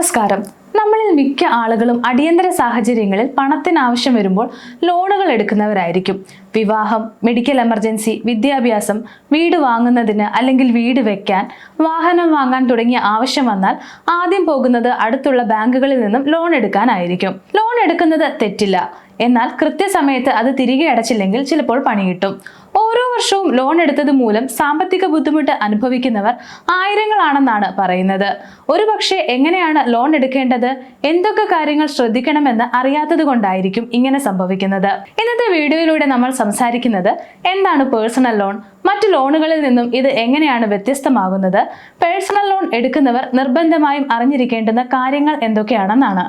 നമസ്കാരം. നമ്മളിൽ മിക്ക ആളുകളും അടിയന്തര സാഹചര്യങ്ങളിൽ പണത്തിന് ആവശ്യം വരുമ്പോൾ ലോണുകൾ എടുക്കുന്നവരായിരിക്കും. വിവാഹം മെഡിക്കൽ എമർജൻസി വിദ്യാഭ്യാസം വീട് വാങ്ങുന്നതിന് അല്ലെങ്കിൽ വീട് വെക്കാൻ വാഹനം വാങ്ങാൻ തുടങ്ങിയ ആവശ്യം വന്നാൽ ആദ്യം പോകുന്നത് അടുത്തുള്ള ബാങ്കുകളിൽ നിന്നും ലോൺ എടുക്കാനായിരിക്കും. ലോൺ എടുക്കുന്നത് തെറ്റില്ല. എന്നാൽ കൃത്യസമയത്ത് അത് തിരികെ അടച്ചില്ലെങ്കിൽ ചിലപ്പോൾ പണി കിട്ടും ഓരോ വർഷവും ലോൺ എടുത്തത് മൂലം സാമ്പത്തിക ബുദ്ധിമുട്ട് അനുഭവിക്കുന്നവർ ആയിരങ്ങളാണെന്നാണ് പറയുന്നത്. ഒരുപക്ഷെ എങ്ങനെയാണ് ലോൺ എടുക്കേണ്ടത്? എന്തൊക്കെ കാര്യങ്ങൾ ശ്രദ്ധിക്കണമെന്ന് അറിയാത്തത് കൊണ്ടായിരിക്കും ഇങ്ങനെ സംഭവിക്കുന്നത്. ഇന്നത്തെ വീഡിയോയിലൂടെ നമ്മൾ സംസാരിക്കുന്നത് എന്താണ് പേഴ്സണൽ ലോൺ മറ്റു ലോണുകളിൽ നിന്നും ഇത് എങ്ങനെയാണ് വ്യത്യസ്തമാകുന്നത്? പേഴ്സണൽ ലോൺ എടുക്കുന്നവർ നിർബന്ധമായും അറിഞ്ഞിരിക്കേണ്ടുന്ന കാര്യങ്ങൾ എന്തൊക്കെയാണെന്നാണ്.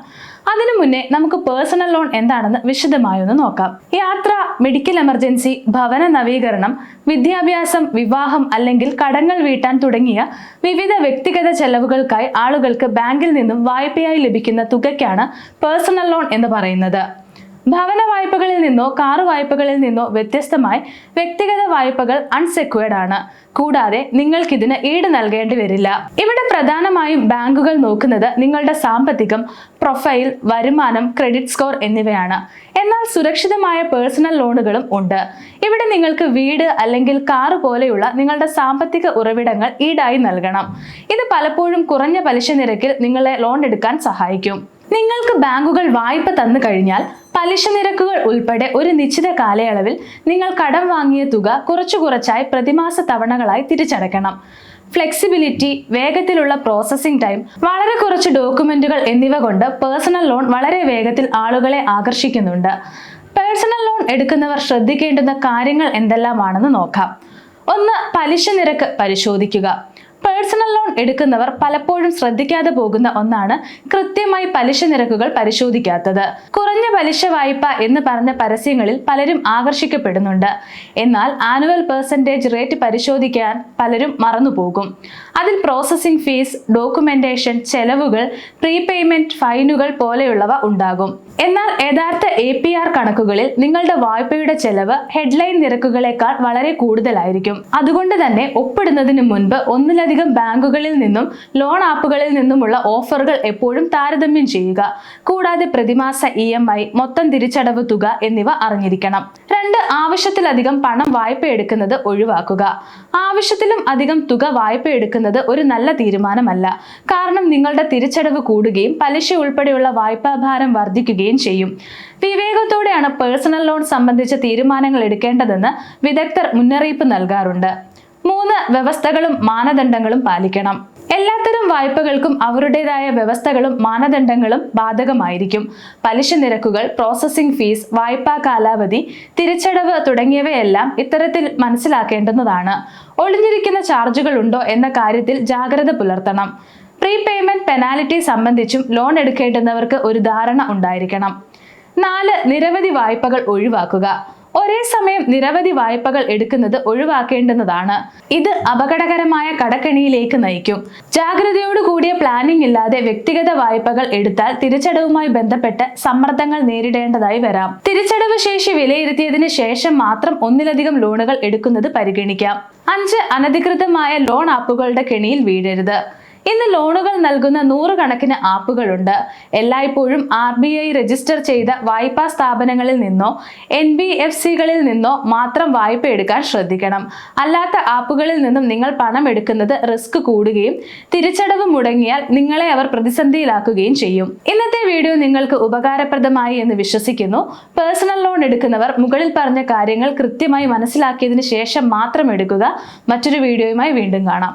അതിനു മുന്നേ നമുക്ക് പേഴ്സണൽ ലോൺ എന്താണെന്ന് വിശദമായി ഒന്ന് നോക്കാം. യാത്ര മെഡിക്കൽ എമർജൻസി ഭവന നവീകരണം വിദ്യാഭ്യാസം വിവാഹം അല്ലെങ്കിൽ കടങ്ങൾ വീട്ടാൻ തുടങ്ങിയ വിവിധ വ്യക്തിഗത ചെലവുകൾക്കായി ആളുകൾക്ക് ബാങ്കിൽ നിന്നും വായ്പയായി ലഭിക്കുന്ന തുകയ്ക്കാണ് പേഴ്സണൽ ലോൺ എന്ന് പറയുന്നത്. ഭവന വായ്പകളിൽ നിന്നോ കാറ് വായ്പകളിൽ നിന്നോ വ്യത്യസ്തമായി വ്യക്തിഗത വായ്പകൾ അൺസെക്യൂർഡ് ആണ്. കൂടാതെ നിങ്ങൾക്കിതിന് ഈട് നൽകേണ്ടി വരില്ല. ഇവിടെ പ്രധാനമായും ബാങ്കുകൾ നോക്കുന്നത് നിങ്ങളുടെ സാമ്പത്തികം പ്രൊഫൈൽ വരുമാനം ക്രെഡിറ്റ് സ്കോർ എന്നിവയാണ്. എന്നാൽ സുരക്ഷിതമായ പേഴ്സണൽ ലോണുകളും ഉണ്ട്. ഇവിടെ നിങ്ങൾക്ക് വീട് അല്ലെങ്കിൽ കാറ് പോലെയുള്ള നിങ്ങളുടെ സാമ്പത്തിക ഉറവിടങ്ങൾ ഈടായി നൽകണം. ഇത് പലപ്പോഴും കുറഞ്ഞ പലിശ നിരക്കിൽ നിങ്ങളെ ലോൺ എടുക്കാൻ സഹായിക്കും. നിങ്ങൾക്ക് ബാങ്കുകൾ വായ്പ തന്നു കഴിഞ്ഞാൽ പലിശ നിരക്കുകൾ ഉൾപ്പെടെ ഒരു നിശ്ചിത കാലയളവിൽ നിങ്ങൾ കടം വാങ്ങിയ തുക കുറച്ചു കുറച്ചായി പ്രതിമാസ തവണകളായി തിരിച്ചടയ്ക്കണം. ഫ്ലെക്സിബിലിറ്റി വേഗത്തിലുള്ള പ്രോസസ്സിംഗ് ടൈം വളരെ കുറച്ച് ഡോക്യുമെന്റുകൾ എന്നിവ കൊണ്ട് പേഴ്സണൽ ലോൺ വളരെ വേഗത്തിൽ ആളുകളെ ആകർഷിക്കുന്നുണ്ട്. പേഴ്സണൽ ലോൺ എടുക്കുന്നവർ ശ്രദ്ധിക്കേണ്ടുന്ന കാര്യങ്ങൾ എന്തെല്ലാമാണെന്ന് നോക്കാം. ഒന്ന് പലിശ നിരക്ക് പരിശോധിക്കുക. പേഴ്സണൽ ലോൺ എടുക്കുന്നവർ പലപ്പോഴും ശ്രദ്ധിക്കാതെ പോകുന്ന ഒന്നാണ് കൃത്യമായി പലിശ നിരക്കുകൾ പരിശോധിക്കാത്തത്. കുറഞ്ഞ പലിശ വായ്പ എന്ന് പറഞ്ഞ പരസ്യങ്ങളിൽ പലരും ആകർഷിക്കപ്പെടുന്നുണ്ട്. എന്നാൽ ആനുവൽ പെർസെന്റേജ് റേറ്റ് പരിശോധിക്കാൻ പലരും മറന്നുപോകും. അതിൽ പ്രോസസ്സിംഗ് ഫീസ് ഡോക്യുമെന്റേഷൻ ചെലവുകൾ പ്രീപേയ്മെന്റ് ഫൈനുകൾ പോലെയുള്ളവ ഉണ്ടാകും. എന്നാൽ യഥാർത്ഥ എ പി ആർ കണക്കുകളിൽ നിങ്ങളുടെ വായ്പയുടെ ചെലവ് ഹെഡ്ലൈൻ നിരക്കുകളേക്കാൾ വളരെ കൂടുതലായിരിക്കും. അതുകൊണ്ട് തന്നെ ഒപ്പിടുന്നതിന് മുൻപ് ഒന്നിലധികം ബാങ്കുകളിൽ നിന്നും ലോൺ ആപ്പുകളിൽ നിന്നുമുള്ള ഓഫറുകൾ എപ്പോഴും താരതമ്യം ചെയ്യുക. കൂടാതെ പ്രതിമാസ ഇ എം ഐ മൊത്തം തിരിച്ചടവ് തുക എന്നിവ അറിഞ്ഞിരിക്കണം. രണ്ട് ആവശ്യത്തിലധികം പണം വായ്പ എടുക്കുന്നത് ഒഴിവാക്കുക. ആവശ്യത്തിലും അധികം തുക വായ്പ എടുക്കുന്നത് ഒരു നല്ല തീരുമാനമല്ല. കാരണം നിങ്ങളുടെ തിരിച്ചടവ് കൂടുകയും പലിശ ഉൾപ്പെടെയുള്ള വായ്പാ ഭാരം വർദ്ധിക്കുകയും ചെയ്യും. വിവേകത്തോടെയാണ് പേഴ്സണൽ ലോൺ സംബന്ധിച്ച തീരുമാനങ്ങൾ എടുക്കേണ്ടതെന്ന് വിദഗ്ധർ മുന്നറിയിപ്പ് നൽകാറുണ്ട്. മൂന്ന് വ്യവസ്ഥകളും മാനദണ്ഡങ്ങളും പാലിക്കണം. എല്ലാത്തരം വായ്പകൾക്കും അവരുടേതായ വ്യവസ്ഥകളും മാനദണ്ഡങ്ങളും ബാധകമായിരിക്കും. പലിശ നിരക്കുകൾ പ്രോസസ്സിംഗ് ഫീസ് വായ്പാ കാലാവധി തിരിച്ചടവ് തുടങ്ങിയവയെല്ലാം ഇത്തരത്തിൽ മനസ്സിലാക്കേണ്ടുന്നതാണ്. ഒളിഞ്ഞിരിക്കുന്ന ചാർജുകൾ ഉണ്ടോ എന്ന കാര്യത്തിൽ ജാഗ്രത പുലർത്തണം. പ്രീപേയ്മെന്റ് പെനാലിറ്റി സംബന്ധിച്ചും ലോൺ എടുക്കേണ്ടുന്നവർക്ക് ഒരു ധാരണ ഉണ്ടായിരിക്കണം. നാല് നിരവധി വായ്പകൾ ഒഴിവാക്കുക. ഒരേ സമയം നിരവധി വായ്പകൾ എടുക്കുന്നത് ഒഴിവാക്കേണ്ടുന്നതാണ്. ഇത് അപകടകരമായ കടക്കെണിയിലേക്ക് നയിക്കും. ജാഗ്രതയോടു കൂടിയ പ്ലാനിംഗ് ഇല്ലാതെ വ്യക്തിഗത വായ്പകൾ എടുത്താൽ തിരിച്ചടവുമായി ബന്ധപ്പെട്ട് സമ്മർദ്ദങ്ങൾ നേരിടേണ്ടതായി വരാം. തിരിച്ചടവ് ശേഷി വിലയിരുത്തിയതിനു ശേഷം മാത്രം ഒന്നിലധികം ലോണുകൾ എടുക്കുന്നത് പരിഗണിക്കാം. അഞ്ച് അനധികൃതമായ ലോൺ ആപ്പുകളുടെ കെണിയിൽ വീഴരുത്. ഇന്ന് ലോണുകൾ നൽകുന്ന നൂറുകണക്കിന് ആപ്പുകളുണ്ട്. എല്ലായ്പ്പോഴും ആർ ബി ഐ രജിസ്റ്റർ ചെയ്ത വായ്പാ സ്ഥാപനങ്ങളിൽ നിന്നോ എൻ ബി എഫ് സികളിൽ നിന്നോ മാത്രം വായ്പ എടുക്കാൻ ശ്രദ്ധിക്കണം. അല്ലാത്ത ആപ്പുകളിൽ നിന്നും നിങ്ങൾ പണം എടുക്കുന്നത് റിസ്ക് കൂടുകയും തിരിച്ചടവ് മുടങ്ങിയാൽ നിങ്ങളെ അവർ പ്രതിസന്ധിയിലാക്കുകയും ചെയ്യും. ഇന്നത്തെ വീഡിയോ നിങ്ങൾക്ക് ഉപകാരപ്രദമായി എന്ന് വിശ്വസിക്കുന്നു. പേഴ്സണൽ ലോൺ എടുക്കുന്നവർ മുകളിൽ പറഞ്ഞ കാര്യങ്ങൾ കൃത്യമായി മനസ്സിലാക്കിയതിനു ശേഷം മാത്രം എടുക്കുക. മറ്റൊരു വീഡിയോയുമായി വീണ്ടും കാണാം.